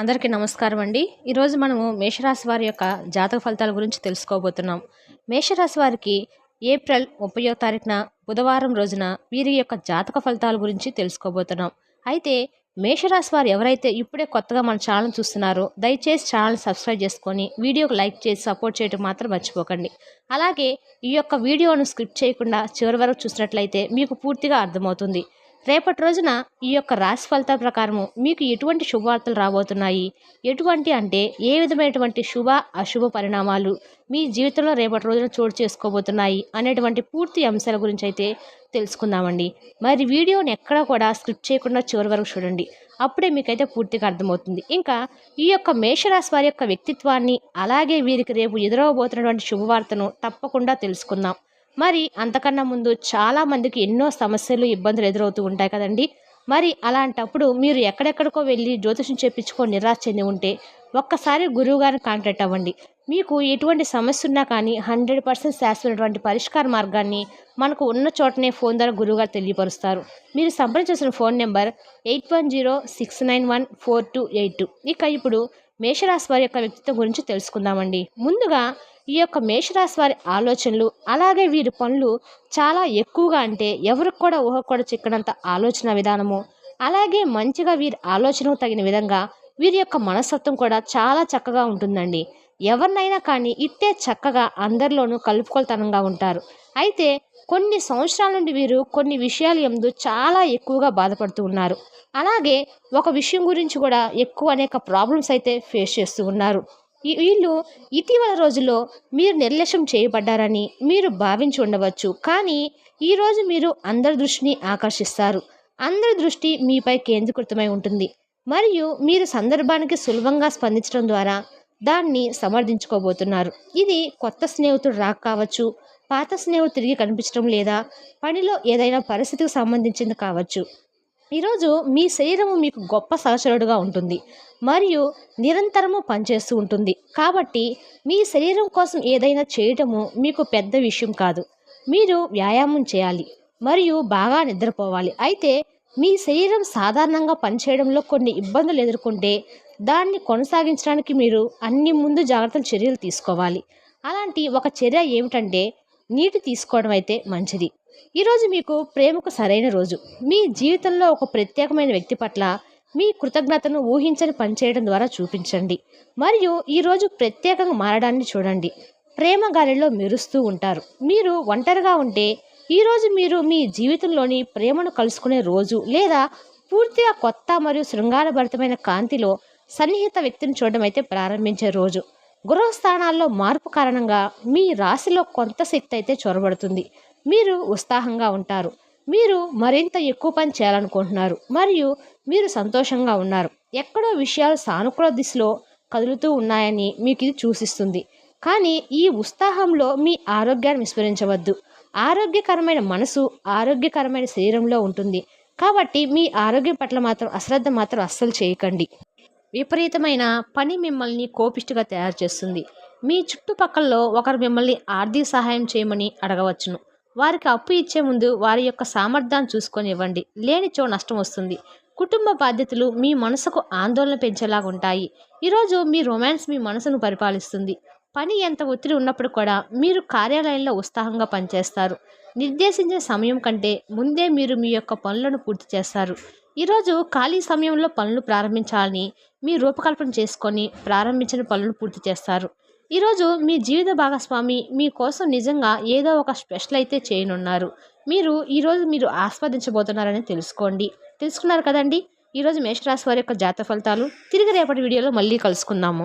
అందరికీ నమస్కారం అండి. ఈరోజు మనము మేషరాశి వారి యొక్క జాతక ఫలితాల గురించి తెలుసుకోబోతున్నాం. మేషరాశి వారికి ఏప్రిల్ ముప్పయో తారీఖున బుధవారం రోజున వీరి యొక్క జాతక ఫలితాల గురించి తెలుసుకోబోతున్నాం. అయితే మేషరాశి వారు ఎవరైతే ఇప్పుడే కొత్తగా మన ఛానల్ చూస్తున్నారో దయచేసి ఛానల్ సబ్స్క్రైబ్ చేసుకొని వీడియోకి లైక్ చేసి సపోర్ట్ చేయడం మాత్రం మర్చిపోకండి. అలాగే ఈ యొక్క వీడియోను స్క్రిప్ట్ చేయకుండా చివరి వరకు చూసినట్లయితే మీకు పూర్తిగా అర్థమవుతుంది. రేపటి రోజున ఈ యొక్క రాశి ఫలితాల ప్రకారము మీకు ఎటువంటి శుభవార్తలు రాబోతున్నాయి? ఎటువంటి అంటే ఏ విధమైనటువంటి శుభ అశుభ పరిణామాలు మీ జీవితంలో రేపటి రోజున చోటు చేసుకోబోతున్నాయి అనేటువంటి పూర్తి అంశాల గురించి అయితే తెలుసుకుందామండి. మరి వీడియోని ఎక్కడ కూడా స్క్రిప్ట్ చేయకుండా చివరి వరకు చూడండి. అప్పుడే మీకైతే పూర్తిగా అర్థమవుతుంది. ఇంకా ఈ యొక్క మేషరాశి వారి యొక్క వ్యక్తిత్వాన్ని అలాగే వీరికి రేపు ఎదురవబోతున్నటువంటి శుభవార్తను తప్పకుండా తెలుసుకుందాం. మరి అంతకన్నా ముందు చాలామందికి ఎన్నో సమస్యలు ఇబ్బందులు ఎదురవుతూ ఉంటాయి కదండి. మరి అలాంటప్పుడు మీరు ఎక్కడెక్కడికో వెళ్ళి జ్యోతిషం చేపించుకో నిరాశ చెంది ఉంటే ఒక్కసారి గురువు గారిని కాంటాక్ట్ అవ్వండి. మీకు ఎటువంటి సమస్య ఉన్నా కానీ హండ్రెడ్ పర్సెంట్ శాశ్వతమైనటువంటి పరిష్కార మార్గాన్ని మనకు ఉన్న చోటనే ఫోన్ ద్వారా గురువుగారు తెలియపరుస్తారు. మీరు సంప్రదించిన phone number eight one zero six nine one four two eight two. ఇక ఇప్పుడు మేషరాశి వారి యొక్క వ్యక్తిత్వం గురించి తెలుసుకుందామండి. ముందుగా ఈ యొక్క మేషరాశి వారి ఆలోచనలు అలాగే వీరి పనులు చాలా ఎక్కువగా అంటే ఎవరికి కూడా ఊహ కూడా చిక్కనంత ఆలోచన విధానము. అలాగే మంచిగా వీరి ఆలోచనకు తగిన విధంగా వీరి యొక్క మనస్తత్వం కూడా చాలా చక్కగా ఉంటుందండి. ఎవరినైనా కానీ ఇట్టే చక్కగా అందరిలోనూ కలుపుకొలతనంగా ఉంటారు. అయితే కొన్ని సంవత్సరాల నుండి వీరు కొన్ని విషయాలు ఎందు చాలా ఎక్కువగా బాధపడుతూ ఉన్నారు. అలాగే ఒక విషయం గురించి కూడా ఎక్కువ అనేక ప్రాబ్లమ్స్ అయితే ఫేస్ చేస్తూ ఉన్నారు. వీళ్ళు ఇటీవల రోజుల్లో మీరు నిర్లక్ష్యం చేయబడ్డారని మీరు భావించి ఉండవచ్చు. కానీ ఈరోజు మీరు అందరి దృష్టిని ఆకర్షిస్తారు. అందరి దృష్టి మీపై కేంద్రీకృతమై ఉంటుంది. మరియు మీరు సందర్భానికి సులభంగా స్పందించడం ద్వారా దాన్ని సమర్థించుకోబోతున్నారు. ఇది కొత్త స్నేహితుడు రాక కావచ్చు పాత స్నేహితుడు తిరిగి కనిపించడం లేదా పనిలో ఏదైనా పరిస్థితికి సంబంధించింది కావచ్చు. ఈరోజు మీ శరీరము మీకు గొప్ప సహచరుడుగా ఉంటుంది. మరియు నిరంతరము పనిచేస్తూ ఉంటుంది. కాబట్టి మీ శరీరం కోసం ఏదైనా చేయటము మీకు పెద్ద విషయం కాదు. మీరు వ్యాయామం చేయాలి. మరియు బాగా నిద్రపోవాలి. అయితే మీ శరీరం సాధారణంగా పనిచేయడంలో కొన్ని ఇబ్బందులు ఎదుర్కొంటే దాన్ని కొనసాగించడానికి మీరు అన్ని ముందు జాగ్రత్తలు చర్యలు తీసుకోవాలి. అలాంటి ఒక చర్య ఏమిటంటే నీటి తీసుకోవడం అయితే మంచిది. ఈరోజు మీకు ప్రేమకు సరైన రోజు. మీ జీవితంలో ఒక ప్రత్యేకమైన వ్యక్తి పట్ల మీ కృతజ్ఞతను ఊహించని పనిచేయడం ద్వారా చూపించండి. మరియు ఈరోజు ప్రత్యేకంగా మారడాన్ని చూడండి. ప్రేమ గాలిలో మెరుస్తూ ఉంటారు. మీరు ఒంటరిగా ఉంటే ఈరోజు మీరు మీ జీవితంలోని ప్రేమను కలుసుకునే రోజు లేదా పూర్తిగా కొత్త మరియు శృంగారభరితమైన కాంతిలో సన్నిహిత వ్యక్తిని చూడడం అయితే ప్రారంభించే రోజు. గృహస్థానాల్లో మార్పు కారణంగా మీ రాశిలో కొంత శక్తి అయితే చొరబడుతుంది. మీరు ఉత్సాహంగా ఉంటారు. మీరు మరింత ఎక్కువ పని చేయాలనుకుంటున్నారు. మరియు మీరు సంతోషంగా ఉన్నారు. ఎక్కడో విషయాలు సానుకూల దిశలో కదులుతూ ఉన్నాయని మీకు ఇది సూచిస్తుంది కానీ ఈ ఉత్సాహంలో మీ ఆరోగ్యాన్ని విస్మరించవద్దు. ఆరోగ్యకరమైన మనసు ఆరోగ్యకరమైన శరీరంలో ఉంటుంది. కాబట్టి మీ ఆరోగ్యం పట్ల మాత్రం అశ్రద్ధ మాత్రం అస్సలు చేయకండి. విపరీతమైన పని మిమ్మల్ని కోపిష్టిగా తయారు చేస్తుంది. మీ చుట్టుపక్కలలో ఒకరు మిమ్మల్ని ఆర్థిక సహాయం చేయమని అడగవచ్చును. వారికి అప్పు ఇచ్చే ముందు వారి యొక్క సామర్థ్యాన్ని చూసుకొని ఇవ్వండి లేనిచో నష్టం వస్తుంది. కుటుంబ బాధ్యతలు మీ మనసుకు ఆందోళన పెంచేలాగా ఉంటాయి. ఈరోజు మీ రొమాన్స్ మీ మనసును పరిపాలిస్తుంది. పని ఎంత ఒత్తిడి ఉన్నప్పుడు కూడా మీరు కార్యాలయంలో ఉత్సాహంగా పనిచేస్తారు. నిర్దేశించిన సమయం కంటే ముందే మీరు మీ యొక్క పనులను పూర్తి చేస్తారు. ఈరోజు ఖాళీ సమయంలో పనులు ప్రారంభించాలని మీ రూపకల్పన చేసుకొని ప్రారంభించిన పనులు పూర్తి చేస్తారు. ఈరోజు మీ జీవిత భాగస్వామి మీకోసం నిజంగా ఏదో ఒక స్పెషల్ అయితే చేయనున్నారు. మీరు ఈరోజు మీరు ఆస్వాదించబోతున్నారని తెలుసుకోండి. తెలుసుకున్నారు కదండి? ఈరోజు మేషరాశి వారి యొక్క జాత ఫలితాలు. తిరిగి రేపటి వీడియోలో మళ్ళీ కలుసుకుందాము.